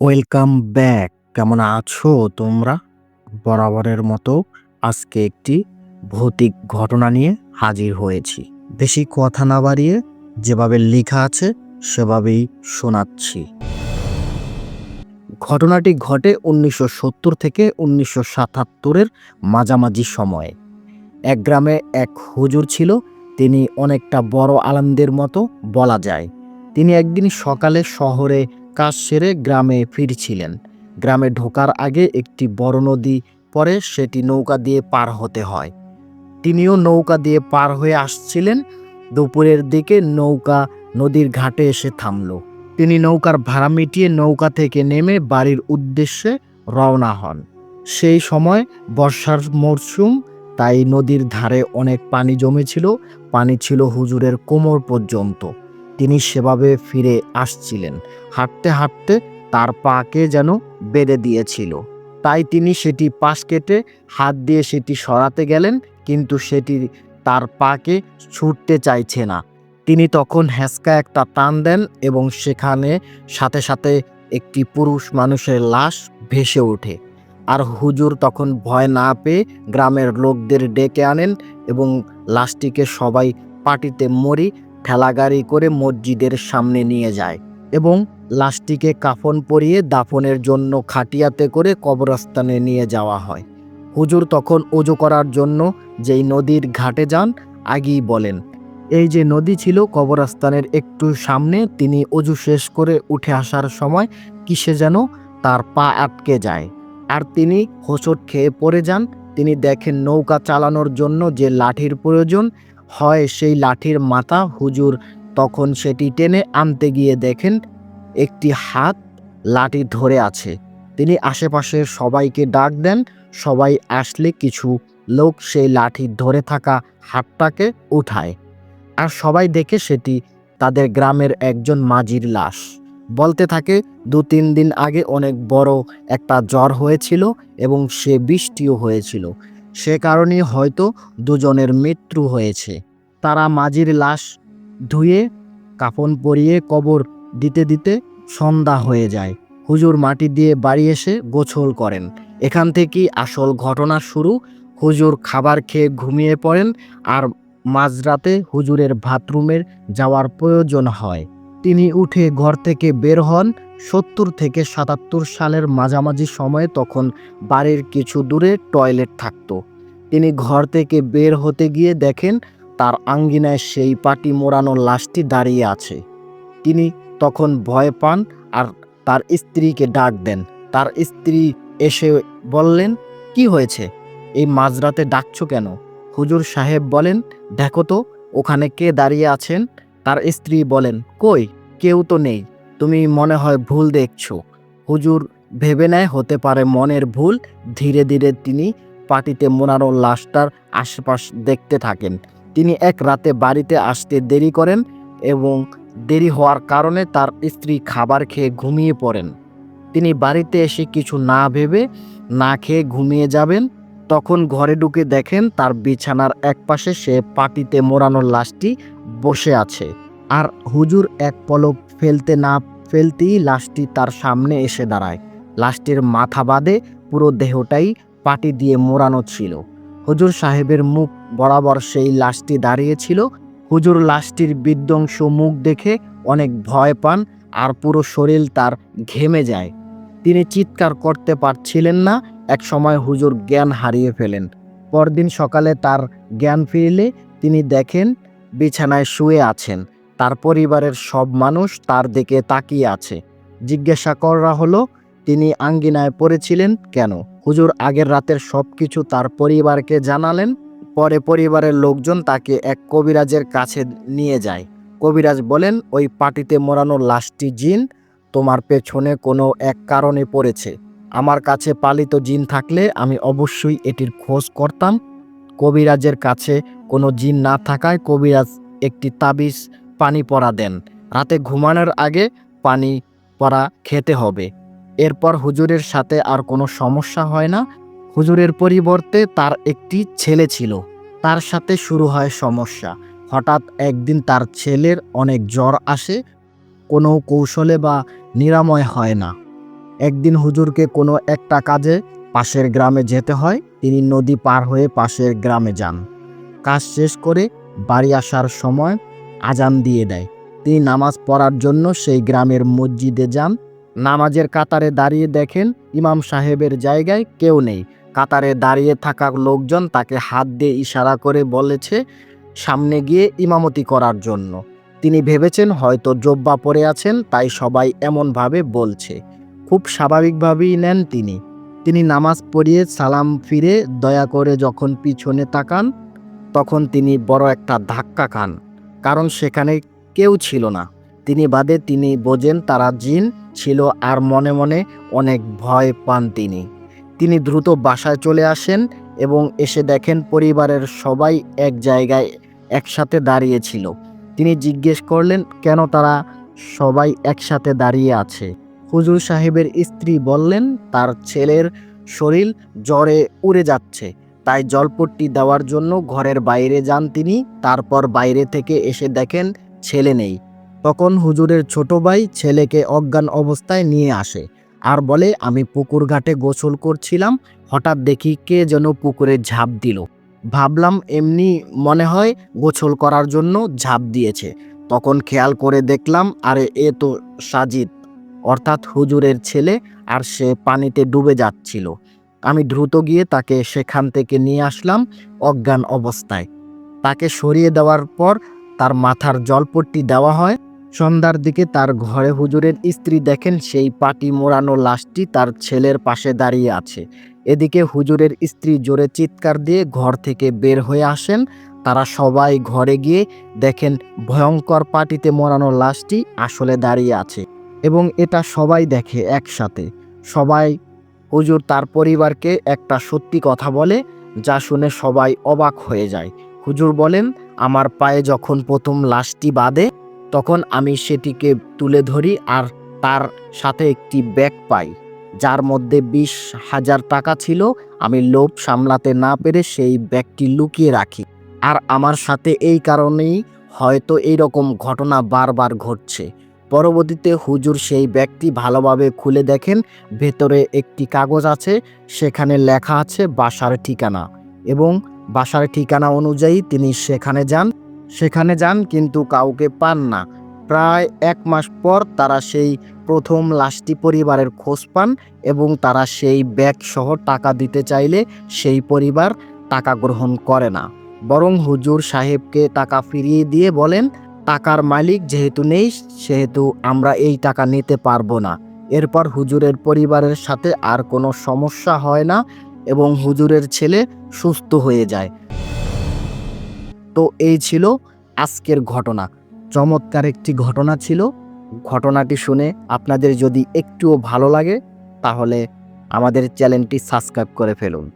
Welcome back কেমন আছো তোমরা? বরাবরের মতো আজকে একটি ভৌতিক ঘটনা নিয়ে হাজির হয়েছি। বেশি কথা না বাড়িয়ে যেভাবে লেখা আছে, সেভাবেই শোনাচ্ছি। ঘটনাটি ঘটে উনিশশো সত্তর থেকে উনিশশো সাতাত্তরের মাঝামাঝি সময়ে। এক গ্রামে এক হুজুর ছিল তিনি অনেকটা বড় আলমদের মতো বলা যায়। তিনি একদিন সকালে শহরে কাজ সেরে গ্রামে ফিরছিলেন। গ্রামে ঢোকার আগে একটি বড় নদী, পরে সেটি নৌকা দিয়ে পার হতে হয়। তিনিও নৌকা দিয়ে পার হয়ে আসছিলেন। দুপুরের দিকে নৌকা নদীর ঘাটে এসে থামল। তিনি নৌকার ভাড়া মিটিয়ে নৌকা থেকে নেমে বাড়ির উদ্দেশ্যে রওনা হন। সেই সময় বর্ষার মরশুম তাই নদীর ধারে অনেক পানি জমেছিল, পানি ছিল হুজুরের কোমর পর্যন্ত। তিনি সেভাবে ফিরে আসছিলেন। হাঁটতে হাঁটতে তার পাকে যেন বেড়ে দিয়েছিল। তাই তিনি সেটি পাশ কেটে হাত দিয়ে সেটি সরাতে গেলেন, কিন্তু সেটি তার পাকে ছুটতে চাইছে না। তিনি তখন হ্যাঁচকা একটা টান দেন এবং সেখানে সাথে সাথে একটি পুরুষ মানুষের লাশ ভেসে ওঠে। আর হুজুর তখন ভয় না পেয়ে গ্রামের লোকদের ডেকে আনেন এবং লাশটিকে সবাই পাটিতে মরি ঠেলাগাড়ি করে মসজিদের সামনে নিয়ে যায় এবং লাশটিকে কাফন পরিয়ে দাফনের জন্য খাটিয়াতে করে কবরস্থানে নিয়ে যাওয়া হয়। হুজুর তখন ওজু করার জন্য যেই নদীর ঘাটে যান আগেই বলেন, এই যে নদী ছিল কবরস্থানের একটু সামনে, তিনি অজু শেষ করে উঠে আসার সময় কিসে যেন তার পা আটকে যায়। আর তিনি হোঁচট খেয়ে পড়ে যান। তিনি দেখেন নৌকা চালানোর জন্য যে লাঠির প্রয়োজন হয় সেই লাঠির মাথা হুজুর তখন সেটি টেনে আনতে গিয়ে দেখেন একটি হাত লাঠি ধরে আছে। তিনি আশেপাশের সবাইকে ডাক দেন। সবাই আসলে কিছু লোক সেই লাঠি ধরে থাকা হাতটাকে উঠায়। আর সবাই দেখে সেটি তাদের গ্রামের একজন মাঝির লাশ। বলতে থাকে দু তিন দিন আগে অনেক বড় একটা জ্বর হয়েছিল এবং সে বৃষ্টিও হয়েছিল। সে কারণে হয়তো দুজনের মৃত্যু হয়েছে। তারা মাঝির লাশ ধুয়ে, কাফন পরিয়ে, কবর দিতে দিতে সন্ধ্যা হয়ে যায়। হুজুর মাটি দিয়ে বাড়ি এসে গোছল করেন। এখান থেকেই আসল ঘটনা শুরু। হুজুর খাবার খেয়ে ঘুমিয়ে পড়েন আর মাঝরাতে হুজুরের বাথরুমের যাওয়ার প্রয়োজন হয়। তিনি উঠে ঘর থেকে বের হন। সত্তর থেকে সাতাত্তর সালের মাঝামাঝি সময়ে তখন বাড়ির কিছু দূরে টয়লেট থাকতো। তিনি ঘর থেকে বের হতে গিয়ে দেখেন তার আঙ্গিনায় সেই পাটি মোড়ানো লাশটি দাঁড়িয়ে আছে। তিনি তখন ভয় পান আর তার স্ত্রীকে ডাক দেন। তার স্ত্রী এসে বললেন, কি হয়েছে? এই মাঝরাতে ডাকছো কেন? হুজুর সাহেব বলেন, দেখো তো, ওখানে কে দাঁড়িয়ে আছেন? তার স্ত্রী বলেন, কই, কেউ তো নেই। তুমি মনে হয় ভুল দেখছ। হুজুর ভেবে নেয়, হতে পারে মনের ভুল। ধীরে ধীরে তিনি পাটিতে মোনারো লাশটার আশেপাশ দেখতে থাকেন। তিনি এক রাতে বাড়িতে আসতে দেরি করেন এবং দেরি হওয়ার কারণে তার স্ত্রী খাবার খেয়ে ঘুমিয়ে পড়েন। তিনি বাড়িতে এসে কিছু না ভেবে না খেয়ে ঘুমিয়ে যাবেন। তখন ঘরে ঢুকে দেখেন তার বিছানার একপাশে সে পাটিতে মোড়ানো লাশটি বসে আছে। আর হুজুর এক পলক ফেলতে না ফেলতেই লাশটি তার সামনে এসে দাঁড়ায়। লাশটির মাথা বাদে পুরো দেহটাই পাটি দিয়ে মোড়ানো ছিল। হুজুর সাহেবের মুখ বরাবর সেই লাশটি দাঁড়িয়েছিল। হুজুর লাশটির বিধ্বংস মুখ দেখে অনেক ভয় পান আর পুরো শরীর তার ঘেমে যায়। তিনি চিৎকার করতে পারছিলেন না। এক সময় হুজুর জ্ঞান হারিয়ে ফেলেন। পরদিন সকালে তার জ্ঞান ফিরলে তিনি দেখেন বিছানায় শুয়ে আছেন। তার পরিবারের সব মানুষ তার দিকে তাকিয়ে আছে। জিজ্ঞাসা করা হলো, তিনি আঙ্গিনায় পড়েছিলেন কেন? হুজুর আগের রাতের সব কিছু তার পরিবারকে জানালেন। পরে পরিবারের লোকজন তাকে এক কবিরাজের কাছে নিয়ে যায়। কবিরাজ বলেন, ওই পাটিতে মোড়ানো লাশটি জিন, তোমার পেছনে কোনো এক কারণে পড়েছে। আমার কাছে পালিত জিন থাকলে আমি অবশ্যই এটির খোঁজ করতাম। কবিরাজের কাছে কোনো জিন না থাকায় কবিরাজ একটি তাবিজ পানি পড়া দেন। রাতে ঘুমানোর আগে পানি পড়া খেতে হবে। এরপর হুজুরের সাথে আর কোনো সমস্যা হয় না। হুজুরের পরিবর্তে তার একটি ছেলে ছিল। তার সাথে শুরু হয় সমস্যা। হঠাৎ একদিন তার ছেলের অনেক জ্বর আসে, কোনো কৌশলে বা নিরাময় হয় না। একদিন হুজুরকে কোনো একটা কাজে পাশের গ্রামে যেতে হয়, তিনি নদী পার হয়ে পাশের গ্রামে যান। কাজ শেষ করে বাড়ি আসার সময় আজান দিয়ে দেয়। তিনি নামাজ পড়ার জন্য সেই গ্রামের মসজিদে যান। নামাজের কাতারে দাঁড়িয়ে দেখেন ইমাম সাহেবের জায়গায় কেউ নেই। কাতারে দাঁড়িয়ে থাকা লোকজন তাকে হাত দিয়ে ইশারা করে বলেছে, সামনে গিয়ে ইমামতি করার জন্য। তিনি ভেবেছেন হয়তো জব্বা পরে আছেন, তাই সবাই এমনভাবে বলছে। খুব স্বাভাবিকভাবেই নেন তিনি। তিনি নামাজ পড়িয়ে সালাম ফিরে দয়া করে যখন পিছনে তাকান, তখন তিনি বড় একটা ধাক্কা খান, কারণ সেখানে কেউ ছিল না। তিনি বাদে তিনি বোঝেন তারা জিন ছিল আর মনে মনে অনেক ভয় পান তিনি। তিনি দ্রুত বাসায় চলে আসেন এবং এসে দেখেন পরিবারের সবাই এক জায়গায় একসাথে দাঁড়িয়েছিল তিনি জিজ্ঞেস করলেন, কেন তারা সবাই একসাথে দাঁড়িয়ে আছে? হুজুর সাহেবের স্ত্রী বললেন, তার ছেলের শরীর জ্বরে উড়ে যাচ্ছে। তাই জলপট্টি দেওয়ার জন্য ঘরের বাইরে যান তিনি, তারপর বাইরে থেকে এসে দেখেন ছেলে নেই। তখন হুজুরের ছোট ভাই ছেলেকে অজ্ঞান অবস্থায় নিয়ে আসে, আর বলে, আমি পুকুর ঘাটে গোসল করছিলাম, হঠাৎ দেখি কে যেন পুকুরে ঝাঁপ দিল। ভাবলাম এমনি মনে হয় গোসল করার জন্য ঝাঁপ দিয়েছে। তখন খেয়াল করে দেখলাম, আরে, এ তো সাজিদ। অর্থাৎ হুজুরের ছেলে, আর সে পানিতে ডুবে যাচ্ছিল। আমি দ্রুত গিয়ে তাকে সেখান থেকে নিয়ে আসলাম অজ্ঞান অবস্থায়। তাকে সরিয়ে দেওয়ার পর তার মাথার জলপট্টি দেওয়া হয়। সন্ধ্যার দিকে তার ঘরে হুজুরের স্ত্রী দেখেন সেই পাটি মোড়ানো লাশটি তার ছেলের পাশে দাঁড়িয়ে আছে। এদিকে হুজুরের স্ত্রী জোরে চিৎকার দিয়ে ঘর থেকে বের হয়ে আসেন। তারা সবাই ঘরে গিয়ে দেখেন ভয়ঙ্কর পাটিতে মোড়ানো লাশটি আসলে দাঁড়িয়ে আছে। এবং এটা সবাই দেখে একসাথে। সবাই, হুজুর তার পরিবারকে একটা সত্যি কথা বলে, যা শুনে সবাই অবাক হয়ে যায়। হুজুর বলেন, আমার পায়ে যখন প্রথম লাশটি বাঁধে, তখন আমি সেটিকে তুলে ধরি আর তার সাথে একটি ব্যাগ পাই, যার মধ্যে বিশ হাজার টাকা ছিল। আমি লোভ সামলাতে না পেরে সেই ব্যাগটি লুকিয়ে রাখি। আর আমার সাথে এই কারণেই হয়তো এই রকম ঘটনা বারবার ঘটছে। পরবর্তীতে হুজুর সেই ব্যাগটি ভালোভাবে খুলে দেখেন, ভেতরে একটি কাগজ আছে, সেখানে লেখা আছে বাসার ঠিকানা এবং বাসার ঠিকানা অনুযায়ী তিনি সেখানে যান। সেখানে যান কিন্তু কাউকে পান না। প্রায় এক মাস পর তারা সেই প্রথম লাশটি পরিবারের খোঁজ পান এবং তারা সেই ব্যাগ সহ টাকা দিতে চাইলে সেই পরিবার টাকা গ্রহণ করে না। বরং হুজুর সাহেবকে টাকা ফিরিয়ে দিয়ে বলেন টাকার মালিক যেহেতু নেই, সেহেতু আমরা এই টাকা নিতে পারব না। এরপর হুজুরের পরিবারের সাথে আর কোনো সমস্যা হয় না এবং হুজুরের ছেলে সুস্থ হয়ে যায়। তো এই ছিল আজকের ঘটনা। চমৎকার একটি ঘটনা ছিল। ঘটনাটি শুনে আপনাদের যদি একটুও ভালো লাগে, তাহলে আমাদের চ্যানেলটি সাবস্ক্রাইব করে ফেলুন।